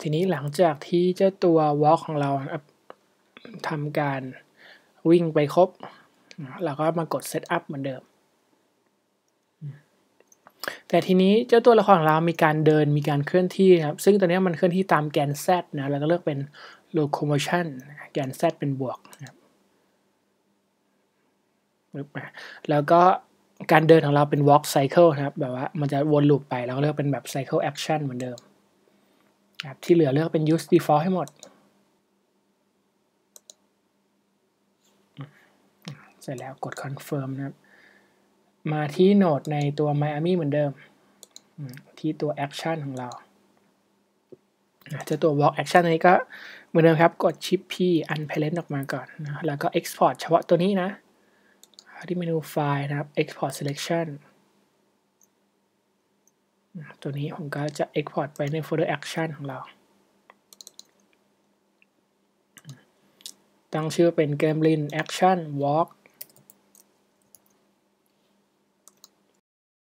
ทีนี้หลังจากที่เจ้าตัว walk ของเราทำการวิ่งไปครบ เราก็มากด set up เหมือนเดิม แต่ทีนี้เจ้าตัวละครของเรามีการเดินมีการเคลื่อนที่ครับ ซึ่งตัวนี้มันเคลื่อนที่ตามแกน z นะเราก็เลือกเป็น locomotion แกน z เป็นบวกนะครับแล้วก็การเดินของเราเป็น walk cycle นะครับ แบบว่ามันจะวนลูปไปเราก็เลือกเป็นแบบ cycle action เหมือนเดิม ครับที่เหลือเลือกเป็น use default ให้หมด เสร็จแล้วกด confirm นะครับ มาที่โหนดในตัว Miami เหมือนเดิม ที่ตัว action ของเราจะตัว walk action นี้ก็เหมือนเดิมครับ กด shift P unparent ออกมาก่อนนะ แล้วก็ export เฉพาะตัวนี้นะ ที่เมนูไฟล์นะครับ export selection ตัวนี้ผมก็จะ export ไปในโฟลเดอร์ action ของเรา ตั้งชื่อเป็น gremlin action walk